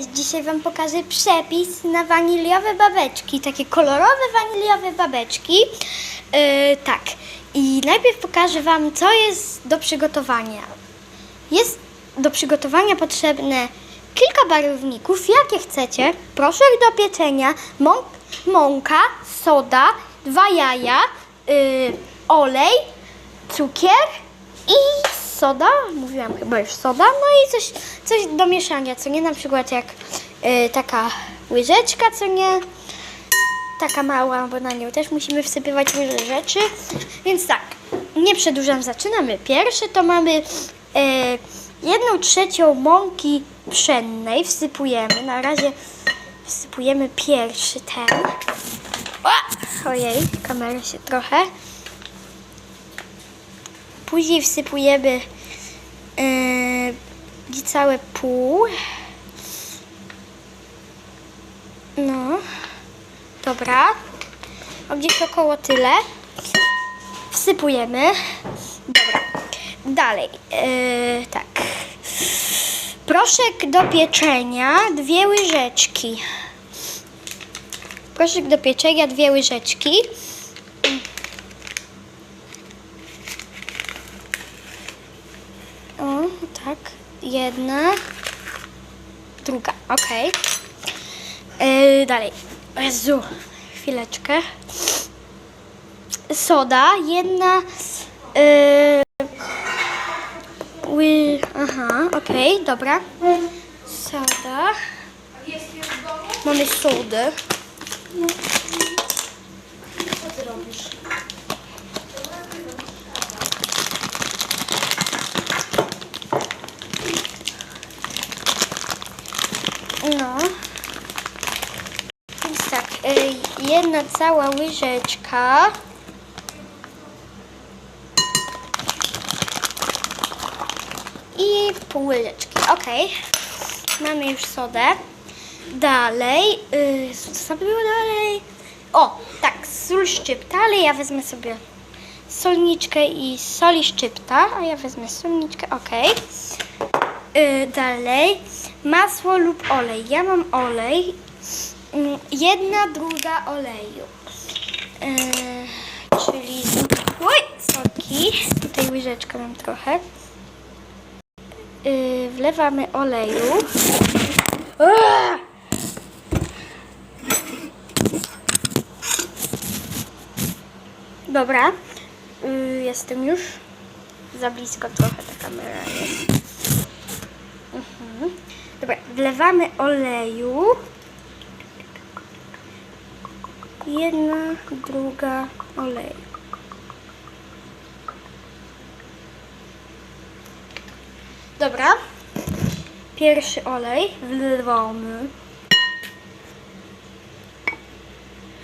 Cześć! Dzisiaj Wam pokażę przepis na waniliowe babeczki. Takie kolorowe waniliowe babeczki. Yy, tak. I najpierw pokażę Wam, co jest do przygotowania. Jest do przygotowania potrzebne kilka barwników, jakie chcecie. Proszek do pieczenia, mąk, mąka, soda, dwa jaja, yy, olej, cukier i soda. Mówiłam chyba już soda. No i coś, coś do mieszania, co nie? Na przykład jak yy, taka łyżeczka, co nie? Taka mała, bo na nią też musimy wsypywać różne rzeczy. Więc tak, nie przedłużam, zaczynamy. Pierwsze to mamy yy, jedną trzecią mąki pszennej. Wsypujemy. Na razie wsypujemy pierwszy ten. O! Ojej, kamera się trochę. Później wsypujemy yy, niecałe pół. No, dobra. O, gdzieś około tyle. Wsypujemy. Dobra. Dalej. Yy, tak. Proszek do pieczenia, dwie łyżeczki. Proszek do pieczenia, dwie łyżeczki. O, tak. Jedna. Druga. Okej. Yy, dalej. Jezu. Chwileczkę. Soda. Jedna. Yy. Aha, okej, dobra. Soda. Mamy sodę. No. Więc tak, y, cała łyżeczka. I pół łyżeczki. Ok. Mamy już sodę. Dalej. y, co było dalej? O, tak, sól szczypta, ale ja wezmę sobie solniczkę i soli szczypta, a ja wezmę solniczkę, ok. Y, dalej masło lub olej. Ja mam olej. Mm, Jedna druga oleju. Y, czyli oj, soki. Tutaj łyżeczkę mam trochę. Y, wlewamy oleju. Dobra. Y, jestem już za blisko trochę ta kamera jest. Mhm. Dobra, wlewamy oleju. Jedna, druga oleju. Dobra. Pierwszy olej wlewamy.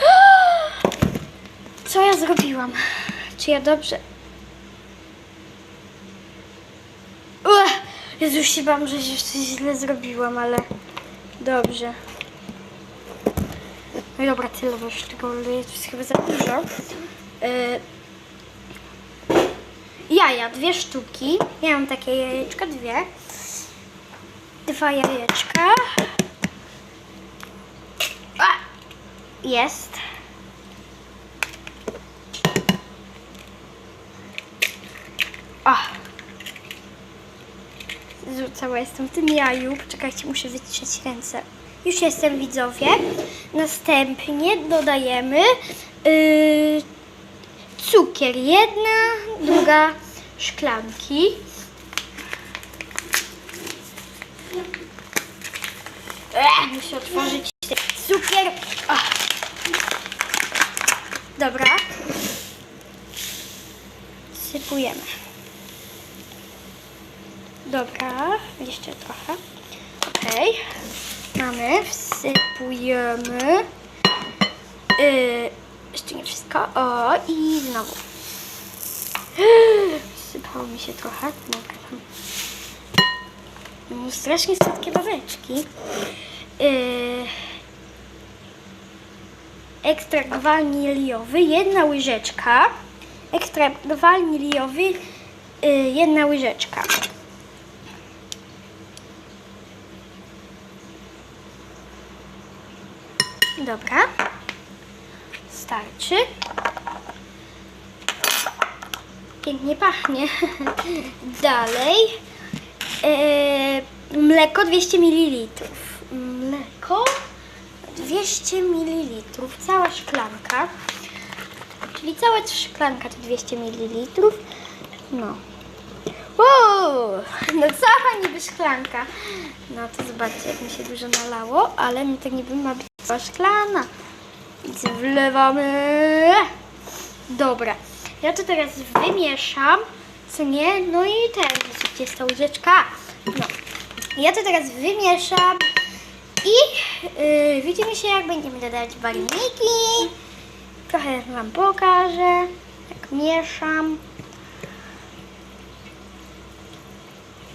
Co ja zrobiłam? Czy ja dobrze... Ua! Jezu, się bałam, że coś źle zrobiłam, ale dobrze. No dobra, tyle, już tego to jest chyba za dużo. Yy, jaja, dwie sztuki. Ja mam takie jajeczka, dwie. Dwa jajeczka. A! Jest. O! Cała jestem w tym jaju. Poczekajcie, muszę wytrzeć ręce. Już jestem widzowie. Następnie dodajemy yy, cukier. Jedna, druga szklanki. Ech, muszę otworzyć cukier. O. Dobra. Sypujemy. Dobra, jeszcze trochę. Okej. Mamy, wsypujemy. Yy, jeszcze nie wszystko. O, i znowu. Sypało mi się trochę. No, strasznie słodkie babeczki. Yy, ekstrakt waniliowy, jedna łyżeczka. Ekstrakt waniliowy, yy, jedna łyżeczka. Dobra. Starczy. Pięknie pachnie. Dalej. Eee, mleko 200 ml. Mleko 200 ml. Cała szklanka. Czyli cała szklanka to 200 ml. No. Wow, no cała niby szklanka. No to zobaczcie, jak mi się dużo nalało, ale no to niby ma być cała szklana. Więc wlewamy. Dobra, ja to teraz wymieszam, co nie? No i ten, gdzie jest ta łyżeczka? No, ja to teraz wymieszam i yy, widzimy się, jak będziemy dodawać barwniki. Trochę Wam pokażę, jak mieszam.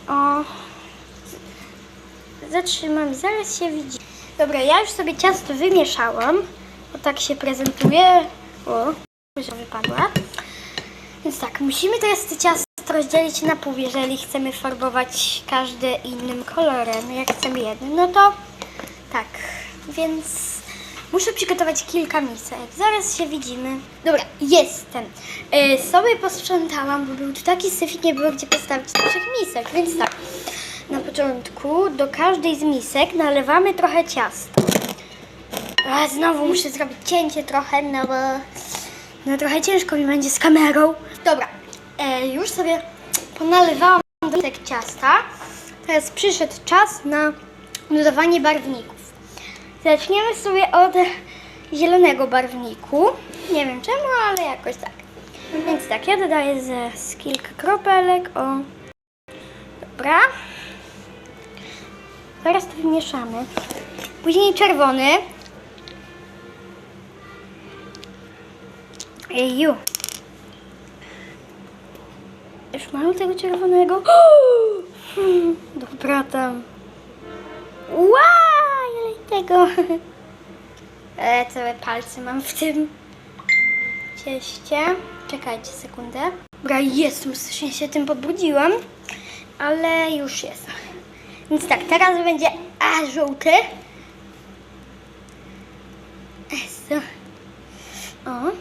O, zatrzymam, zaraz się widzi. Dobra, ja już sobie ciasto wymieszałam. O tak się prezentuje. O, że wypadła. Więc tak, musimy teraz to ciasto rozdzielić na pół, jeżeli chcemy farbować każde innym kolorem. Jak chcemy jednym, no to tak, więc muszę przygotować kilka misek. Zaraz się widzimy. Dobra, jestem. Yy, sobie posprzątałam, bo był tu taki syf i nie było gdzie postawić naszych misek, więc tak. Na początku do każdej z misek nalewamy trochę ciasta. A, znowu muszę zrobić cięcie trochę, no bo no trochę ciężko mi będzie z kamerą. Dobra, e, już sobie ponalewałam do misek ciasta. Teraz przyszedł czas na dodawanie barwników. Zaczniemy sobie od zielonego barwniku. Nie wiem czemu, ale jakoś tak. Więc tak, ja dodaję z, z kilka kropelek. O, dobra. Zaraz to wymieszamy. Później czerwony. Eju. Już mamy tego czerwonego. Dobra tam. Wow, ile tego. E, całe palce mam w tym cieście. Czekajcie sekundę. Dobra, jestem, strasznie się tym pobrudziłam, ale już jest. Więc tak, teraz będzie a, żółty. Eso. O.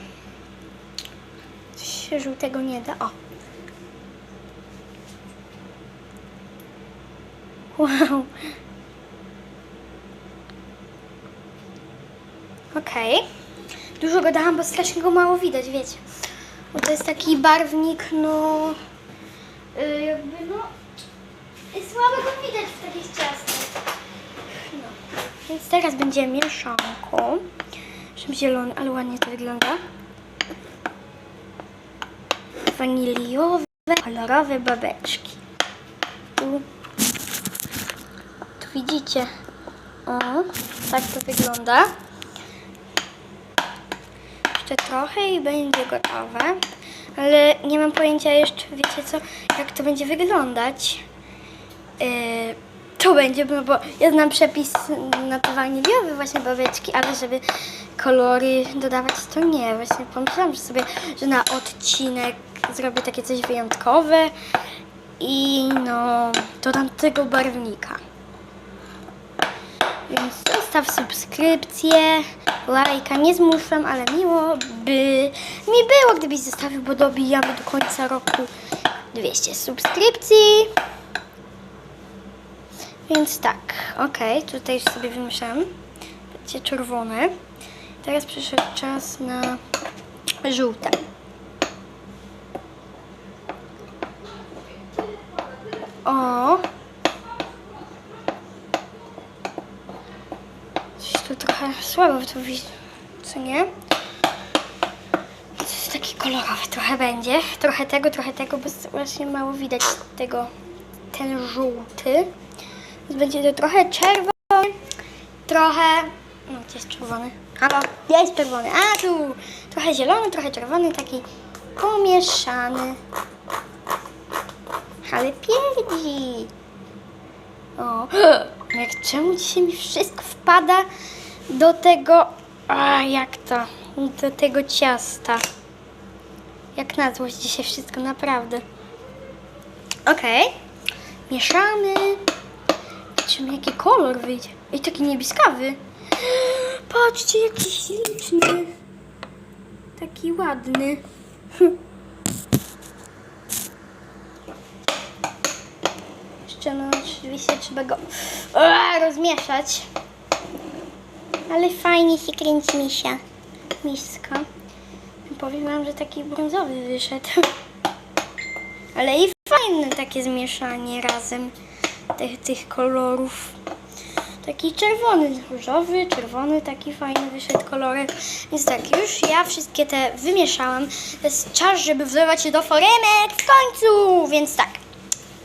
Coś się żółtego nie da. O. Wow. Okej. Dużo go dałam, bo strasznie go mało widać, wiecie. Bo to jest taki barwnik, no... y, jakby, no... Słabo go widać w takich ciastach. No. Więc teraz będzie mieszanką. Żeby zielony, ale ładnie to wygląda. Waniliowe, kolorowe babeczki. Tu, tu widzicie. O, tak to wygląda. Jeszcze trochę i będzie gotowe. Ale nie mam pojęcia jeszcze, wiecie co, jak to będzie wyglądać. To będzie, no bo ja znam przepis na to waniliowe właśnie babeczki, ale żeby kolory dodawać, to nie. Właśnie pomyślałam że sobie, że na odcinek zrobię takie coś wyjątkowe i no, dodam tego barwnika. Więc zostaw subskrypcję, lajka, nie zmuszam, ale miło by mi było, gdybyś zostawił, bo dobijamy do końca roku 200 subskrypcji. Więc tak, okej, tutaj sobie wymieszam. Będzie czerwone. Teraz przyszedł czas na żółte. O! Coś tu trochę słabo to widzi, co nie? Jest taki kolorowy trochę będzie. Trochę tego, trochę tego, bo właśnie mało widać tego, ten żółty. Będzie to trochę czerwony, trochę... No, gdzie jest czerwony? Halo, gdzie jest czerwony? A, tu! Trochę zielony, trochę czerwony, taki pomieszany. Ale pierdzi! O, jak czemu dzisiaj mi wszystko wpada do tego... A, jak to? Do tego ciasta. Jak na złość dzisiaj wszystko, naprawdę. Okej. Mieszamy. Zobaczymy, jaki kolor wyjdzie. I taki niebieskawy. Patrzcie, jaki śliczny. Taki ładny. Jeszcze no oczywiście trzeba go rozmieszać. Ale fajnie się kręci misia. Miska. Powiem wam, że taki brązowy wyszedł. Ale i fajne takie zmieszanie razem tych, tych kolorów. Taki czerwony, różowy, czerwony, taki fajny wyszedł kolorek. Więc tak, już ja wszystkie te wymieszałam. To jest czas, żeby wlewać się do foremek w końcu. Więc tak,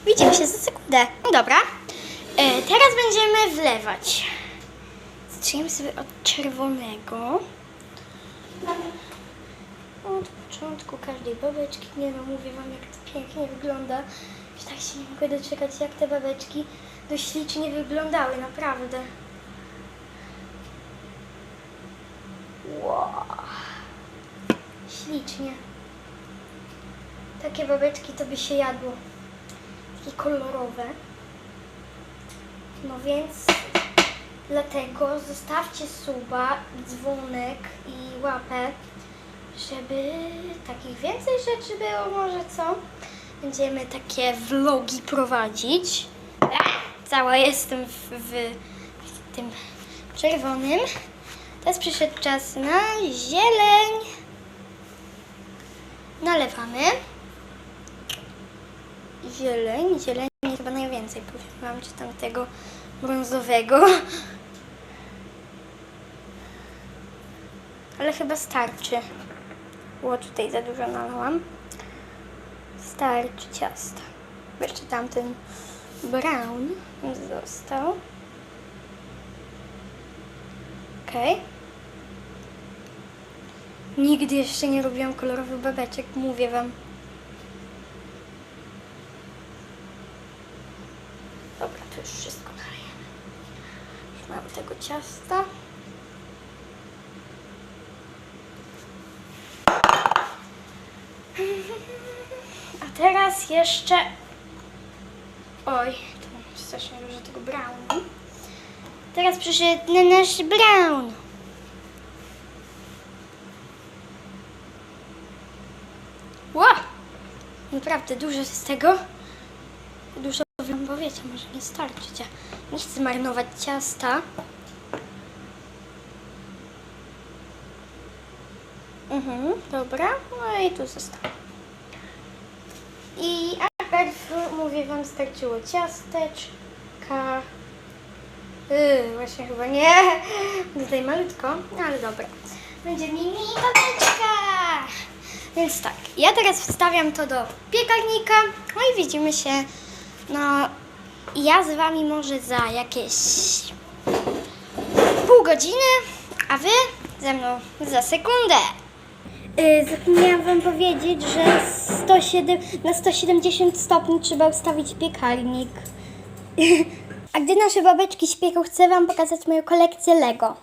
widzimy się za sekundę. Dobra, e, teraz będziemy wlewać. Zaczniemy sobie od czerwonego. Od początku każdej babeczki, nie no, mówię wam jak to pięknie wygląda. Już tak się nie mogę doczekać, jak te babeczki dość ślicznie wyglądały, naprawdę. Wow. Ślicznie. Takie babeczki to by się jadło. Takie kolorowe. No więc dlatego zostawcie suba, dzwonek i łapę, żeby takich więcej rzeczy było może co? Będziemy takie vlogi prowadzić. Cała jestem w, w, w tym czerwonym. Teraz przyszedł czas na zieleń. Nalewamy. Zieleń, zieleń chyba najwięcej powiem wam, czy tamtego brązowego. Ale chyba starczy. Było tutaj za dużo nalałam. Starczy ciasta. Jeszcze tamten brown został. Okej. Nigdy jeszcze nie robiłam kolorowych babeczek, mówię wam. Dobra, to już wszystko nalejemy. Już mamy tego ciasta. A teraz jeszcze... Oj, to strasznie dużo tego brownu. Teraz przyszedł nasz brown. Ła! Naprawdę dużo z tego. Dużo wam powiecie, może nie starczyć. Nie chcę marnować ciasta. Mhm, dobra. No i tu zostało. I najpierw, mówię wam, starczyło ciasteczka. Yy, właśnie chyba nie. Tutaj malutko, no ale dobra. Będzie mini babeczka. Więc tak, ja teraz wstawiam to do piekarnika. No i widzimy się. No, ja z wami może za jakieś pół godziny, a wy ze mną za sekundę. Yy, zapomniałam wam powiedzieć, że 107, na 170 stopni trzeba ustawić piekarnik. A gdy nasze babeczki śpiewą, chcę wam pokazać moją kolekcję Lego.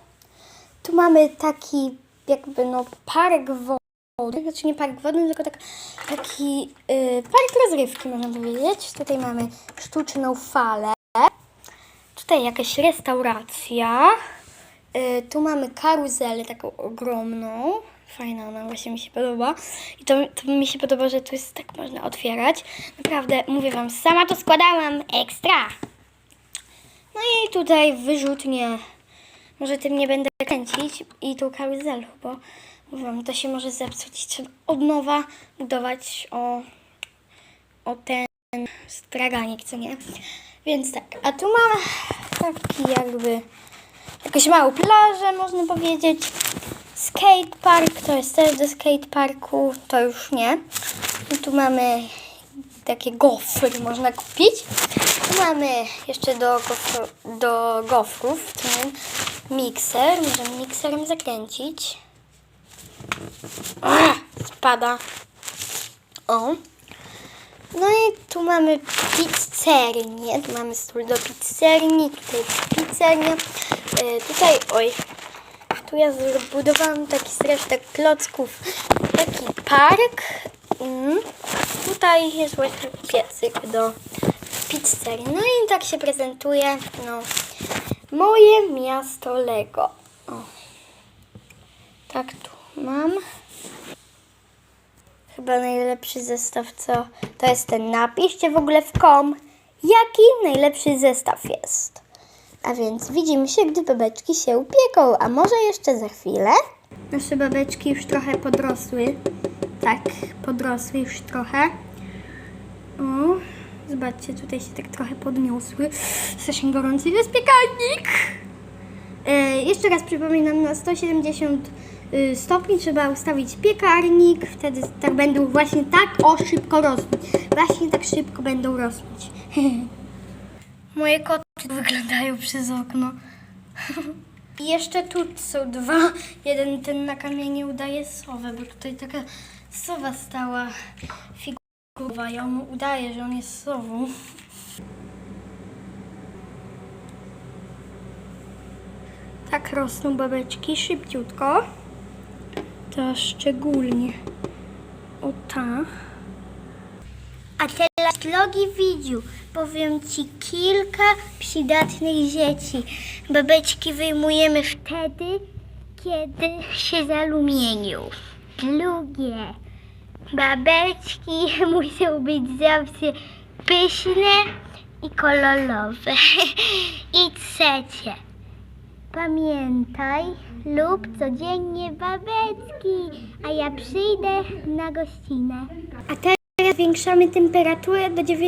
Tu mamy taki jakby no park wodny, znaczy nie park wodny, tylko tak, taki yy, park rozrywki można powiedzieć. Tutaj mamy sztuczną falę. Tutaj jakaś restauracja. Y, tu mamy karuzelę taką ogromną. Fajna ona właśnie mi się podoba. I to, to mi się podoba, że tu jest tak można otwierać. Naprawdę, mówię wam, sama to składałam ekstra. No i tutaj wyrzutnie. Może tym nie będę kręcić. I tą karuzelę, bo mówię wam, to się może zepsuć. Trzeba od nowa budować o, o ten straganik, co nie? Więc tak, a tu mam taki jakby jakąś małą plażę, można powiedzieć. Skate park, to jest też do skate parku, to już nie. I tu mamy takie gofry, można kupić. Tu mamy jeszcze do, gofru, do gofrów, tu mikser, możemy mikserem zakręcić. Spada. O. No i tu mamy pizzernię, tu mamy stół do pizzerni, tutaj pizzernia, e, tutaj, oj, tu ja zbudowałam taki zresztą klocków, taki park, mm. tutaj jest właśnie piecyk do pizzerii, no i tak się prezentuje, no, moje miasto Lego. O. Tak, tu mam. Chyba najlepszy zestaw, co to jest ten. Napiszcie w ogóle w kom, jaki najlepszy zestaw jest. A więc widzimy się, gdy babeczki się upieką, a może jeszcze za chwilę. Nasze babeczki już trochę podrosły. Tak, podrosły już trochę. O, zobaczcie, tutaj się tak trochę podniosły. Strasznie gorący jest piekarnik. E, jeszcze raz przypominam, na 170 y, stopni trzeba ustawić piekarnik, wtedy tak będą właśnie tak o szybko rosnąć. Właśnie tak szybko będą rosnąć. Moje koty wyglądają przez okno. I jeszcze tu są dwa. Jeden ten na kamieniu udaje sowę, bo tutaj taka sowa stała figurowa i on udaje, że on jest sową. Tak rosną babeczki szybciutko. Ta szczególnie. O ta. A teraz, drogi widziu, powiem Ci kilka przydatnych rzeczy. Babeczki wyjmujemy wtedy, kiedy się zalumienią. Drugie, babeczki muszą być zawsze pyszne i kolorowe. I trzecie, Pamiętaj, lub codziennie babeczki, a ja przyjdę na gościnę. Zwiększamy temperaturę do 9